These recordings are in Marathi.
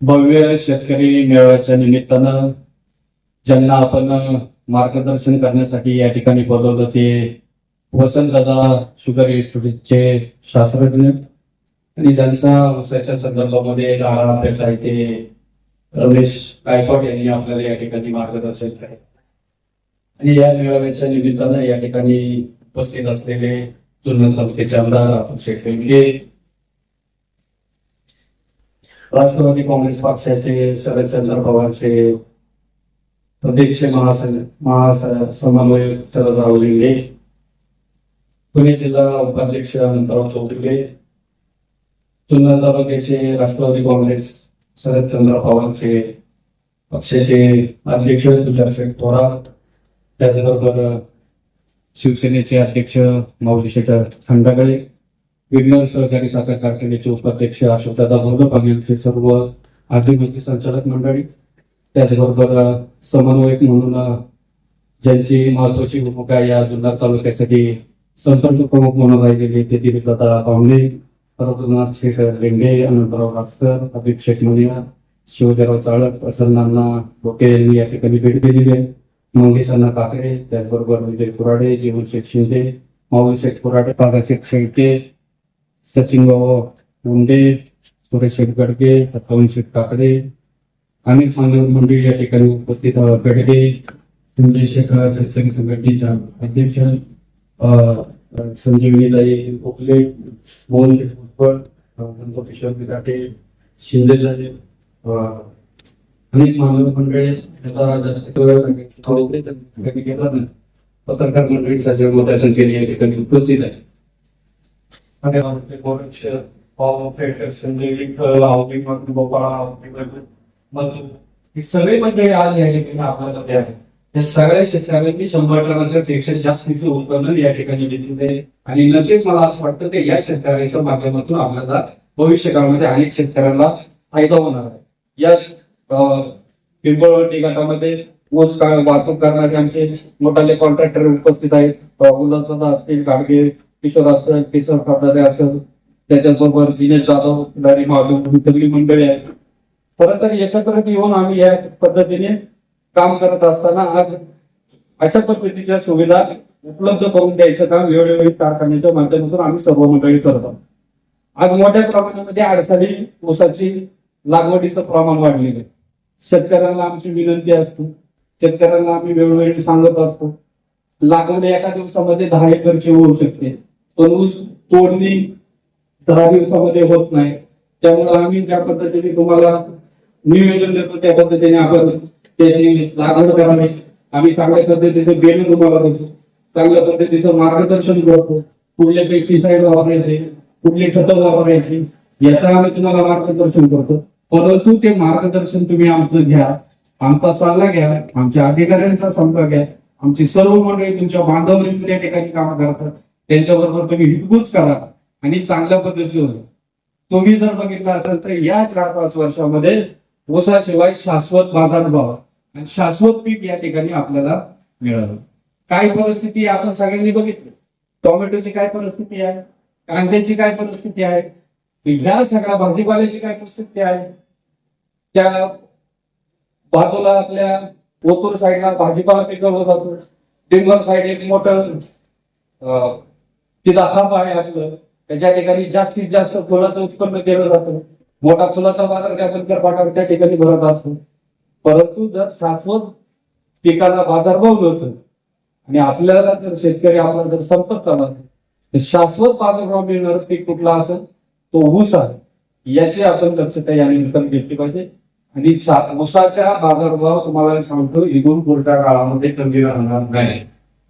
भव्य शेतकरी मेळाव्याच्या निमित्तानं ज्यांना आपण मार्गदर्शन करण्यासाठी या ठिकाणी बोलवलं ते वसंतदादा शुगर इन्स्टिट्यूटचे शास्त्रज्ञ. आणि ज्यांचा व्यवसायाच्या संदर्भामध्ये गाळा अभ्यास आहे ते रमेश गायकवाड यांनी आपल्याला या ठिकाणी मार्गदर्शन केले. आणि या मेळाव्याच्या निमित्तानं या ठिकाणी उपस्थित असलेले जुन्नर तालुक्याचे आमदार आपण शेठ वेंगे राष्ट्रवादी काँग्रेस पक्षाचे शरदचंद्र पवारचे प्रदेश महास महा शरदराव लिंगे पुणे जिल्हा उपाध्यक्ष अनंतराव चौधरी जुन्नर तालुक्याचे राष्ट्रवादी काँग्रेस शरदचंद्र पवारचे पक्षाचे अध्यक्ष तुषार थोरात त्याचबरोबर शिवसेनेचे अध्यक्ष माऊली शेखर खंडागळे विज्ञान सहकारी साखर कारखान्याचे उपाध्यक्ष अशोकदादा घोलप यांचे सर्व अभिमती संचालक मंडळी त्याचबरोबर समन्वयक म्हणून ज्यांची महत्वाची भूमिका या जुन्नर तालुक्यासाठी संपर्क प्रमुख म्हणून राहिलेली ते दिलीपदादा पाहुणे रघुनाथ शेखर लिंगे अनंतराव राजकर अभिक शेख मनिया शिवजराव चाळक प्रसन्नांना डोके यांनी या ठिकाणी भेट दिलेली आहे. मंगेशांना काकडे त्याचबरोबर विजय कुराडे जीवन शेख शिंदे माऊली शेख कुराडे पाराशेठ शेळके सचिन भाऊ मुंडे सुरेश गडके सत्तावन्न शेठ काकडे अनेक मान्यवर मंडळी या ठिकाणी उपस्थित अ, गडगे संजय शेखर शेतकरी संघटनेच्या अध्यक्ष अ, संजीवनीताई गोखले मोहन भुजबळ किशोर बिराटे शिंदे साहेब अनेक मानव मंडळी सांगितलं. पत्रकार मंडळी मोठ्या संख्येने या ठिकाणी उपस्थित आहे गोरक्ष पाव पेटर संजय विठ्ठल मग गोपाळ ही सगळी मंडळी आज या ठिकाणी आपल्यामध्ये आहे या सगळ्या शेतकऱ्यांनी शंभर टनाच्या पेक्षा जास्तीचं उत्पन्न या ठिकाणी घेतलेलं आहे आणि नक्कीच मला असं वाटतं की या शेतकऱ्यांच्या माध्यमातून आपल्याला भविष्य काळामध्ये अनेक शेतकऱ्यांना फायदा होणार आहे. याच पिंपळवटी गटामध्ये ऊस वाहतूक करणारे आमचे मोठाले कॉन्ट्रॅक्टर उपस्थित आहेत. अं, उल्हासदादा असतील गाडगे किशोर असतं किशोर फडणरे असेल त्याच्याबरोबर दिनेश जाधव दारी माधव ही सगळी मंडळी आहेत. खरं तर एकत्रित येऊन आम्ही या पद्धतीने काम करत असताना आज अशा पद्धतीच्या सुविधा उपलब्ध करून द्यायचं काम वेळोवेळी कारखान्याच्या माध्यमातून आम्ही सर्व मंडळी करत आहोत. आज मोठ्या प्रमाणामध्ये आडसाली ऊसाची लागवडीचं प्रमाण वाढलेलं आहे. शेतकऱ्यांना आमची विनंती असते. शेतकऱ्यांना आम्ही वेळोवेळी सांगत असतो. लागवड एका दिवसामध्ये दहा एकरची होऊ शकते. पण ऊस तोडणी दहा दिवसामध्ये होत नाही. त्यामुळे आम्ही ज्या पद्धतीने तुम्हाला नियोजन देतो त्या पद्धतीने आपण त्याची लागवड करावी. आम्ही चांगल्या पद्धतीचे बेल तुम्हाला देतो. चांगल्या पद्धतीचं मार्गदर्शन करतो. कुठले पेस्टिसाइड वापरायचे कुठले खतं वापरायची याचा आम्ही तुम्हाला मार्गदर्शन करतो. परंतु ते मार्गदर्शन तुम्ही आमचं घ्या. आमचा सल्ला घ्या. आमच्या अधिकाऱ्यांचा सल्ला घ्या. आमची सर्व मंडळी तुमच्या बांधवनी त्या ठिकाणी कामं करतात. त्यांच्याबरोबर तुम्ही हितगुज करा. आणि चांगल्या पद्धतीने तुम्ही जर बघितलं असेल तर या चार पाच वर्षामध्ये ऊसाशिवाय शाश्वत बाजारभाव आणि शाश्वत पीक या ठिकाणी आपल्याला मिळालं काय परिस्थिती आपण सगळ्यांनी बघितली. टोमॅटोची काय परिस्थिती आहे? कांद्याची काय परिस्थिती आहे? या सगळ्या भाजीपाल्याची काय परिस्थिती आहे? त्या बाजूला आपल्या ओतूर साईडला भाजीपाला पिकवला जातो. डिंगर साईड एक मोठं तिथं हब आहे आपलं. त्याच्या ठिकाणी जास्तीत जास्त फुलाचं उत्पन्न केलं जातं. मोठा फुलाचा बाजार त्या पाठावर त्या ठिकाणी भरत असतो. परंतु जर शाश्वत पिकाला बाजारभाव नसेल आणि आपल्याला जर शेतकरी आपला जर संपत आला तर शाश्वत बाजारभाव मिळणार पीक कुठला असेल तो ऊस आहे. याची आपण दक्षता या निमित्तानं घेतली पाहिजे. आणि ऊसाच्या बाजारभाव तुम्हाला सांगतो इगून पुढच्या काळामध्ये कमी राहणार नाही.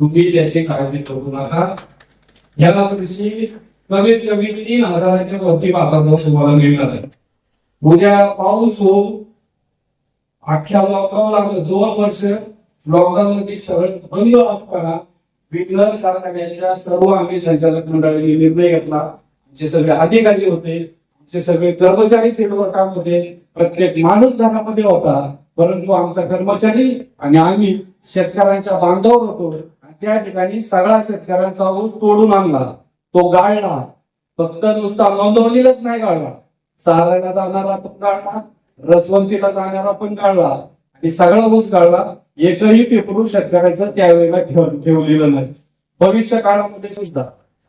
तुम्ही त्याची काळजी करू नका. याला वर्षी कमीत कमी तीन हजाराच्या वरती बाजारभाव तुम्हाला मिळणार आहे उद्या पाऊस होऊन अख्ख्या लॉकडाऊन लागलं दोन वर्ष लॉकडाऊन मध्ये सगळं बंद असताना विघ्न कारखान्याच्या सर्व आम्ही संचालक मंडळाने निर्णय घेतला. जे सगळे अधिकारी होते जे सगळे कर्मचारी फील्डवर काम होते प्रत्येक माणूस घरामध्ये होता. परंतु आमचा कर्मचारी आणि आम्ही शेतकऱ्यांच्या बांधावर होतो. त्या ठिकाणी सगळा शेतकऱ्यांचा ऊस तोडून आणला तो गाळला फक्त नुसता नोंदवलेलाच नाही गाळला चालायला जाणारा पण गाळला रसवंतीला जाणारा पण गाळला आणि सगळा ऊस गाळला एकही पेपरू शेतकऱ्याचं त्यावेळेला ठेवलेलं नाही. भविष्य काळामध्ये सुद्धा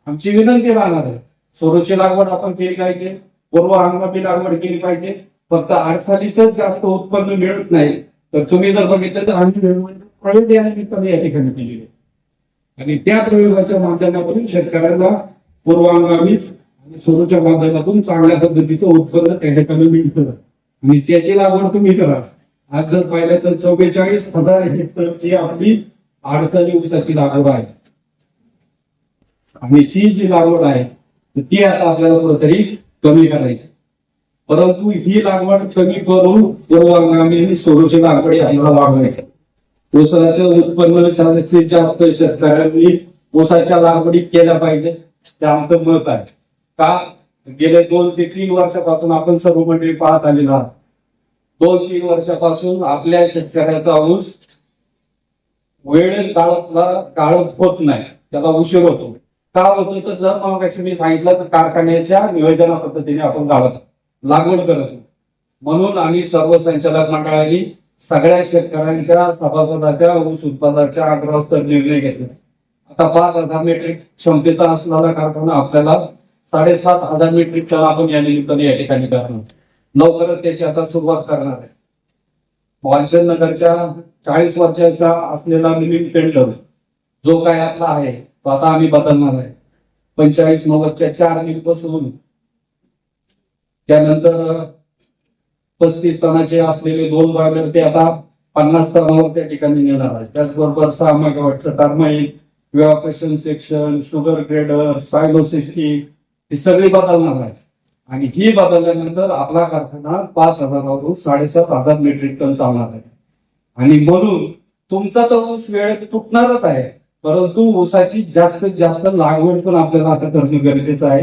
आमची विनंती राहणार आहे. सोरूची लागवड आपण केली पाहिजे. पूर्व हंगामी लागवड केली पाहिजे. फक्त आडसालीच जास्त उत्पन्न मिळत नाही. तर तुम्ही जर बघितलं तर आम्ही प्रयोग या ठिकाणी केलेली आहे. आणि त्या प्रयोगाच्या माध्यमातून शेतकऱ्यांना पूर्वांगामी आणि सुरूच्या माध्यमातून चांगल्या पद्धतीचं उत्पन्न त्या ठिकाणी मिळतं. आणि त्याची लागवड तुम्ही करा. आज जर पाहिलं तर चौवेचाळीस हजार हेक्टरची आपली आडसरी ऊसाची लागवड आहे. आणि ती जी लागवड आहे ती आता आपल्याला कुठेतरी कमी करायची. परंतु ही लागवड कमी करून पूर्वांगामी आणि सोरूची लागवड आपल्याला वाढवायची ऊसाचं उत्पन्न जास्तीत जास्त शेतकऱ्यांनी ऊसाच्या लागवडी केल्या पाहिजे. ते आमचं मत आहे. का? गेले दोन ते तीन वर्षापासून आपण सर्व मंडळी पाहत आलेलो आहोत. दोन तीन वर्षापासून आपल्या शेतकऱ्याचा ऊस वेळ काळातला काळत होत नाही. त्याला उशीर होतो. का होतो? तर जर मग मी सांगितलं तर कारखान्याच्या नियोजना पद्धतीने आपण गाळत लागवड करत म्हणून आम्ही सर्व संचालक मंडळांनी सगळ्या शेतकऱ्यांच्या सभासदाच्या ऊस उत्पादनाच्या आग्रहास्तर निर्णय घेतला. आता पाच हजार मेट्रिक क्षमतेचा असणारा कारखाना आपल्याला साडेसात हजार मेट्रिक टन आपण या निमित्ताने या ठिकाणी करणार. लवकरच त्याची आता सुरुवात करणार आहे. वाचन नगरच्या चाळीस वर्षाचा असलेला लिमिट टेंडर जो काय आपला आहे तो आता आम्ही बदलणार आहे. पंचेचाळीस नव्वदच्या चार मिलपासून त्यानंतर पस्तीस टनाचे असलेले दोन बॉयलर ते आता पन्नास टनावर त्या ठिकाणी नेणार आहे त्याचबरोबर सहा मेगावॅटचं thermal evacuation section sugar grader सायनोसिस्टी ही सगळी बदलणार आहे आणि ही बदलल्यानंतर आपला कारखाना पाच हजारावरून साडेसात हजार मेट्रिक टन चालणार आहे. आणि म्हणून तुमचा तर ऊस वेळ तुटणारच आहे परंतु ऊसाची जास्तीत जास्त लागवड पण आपल्याला आता करणं गरजेचं आहे.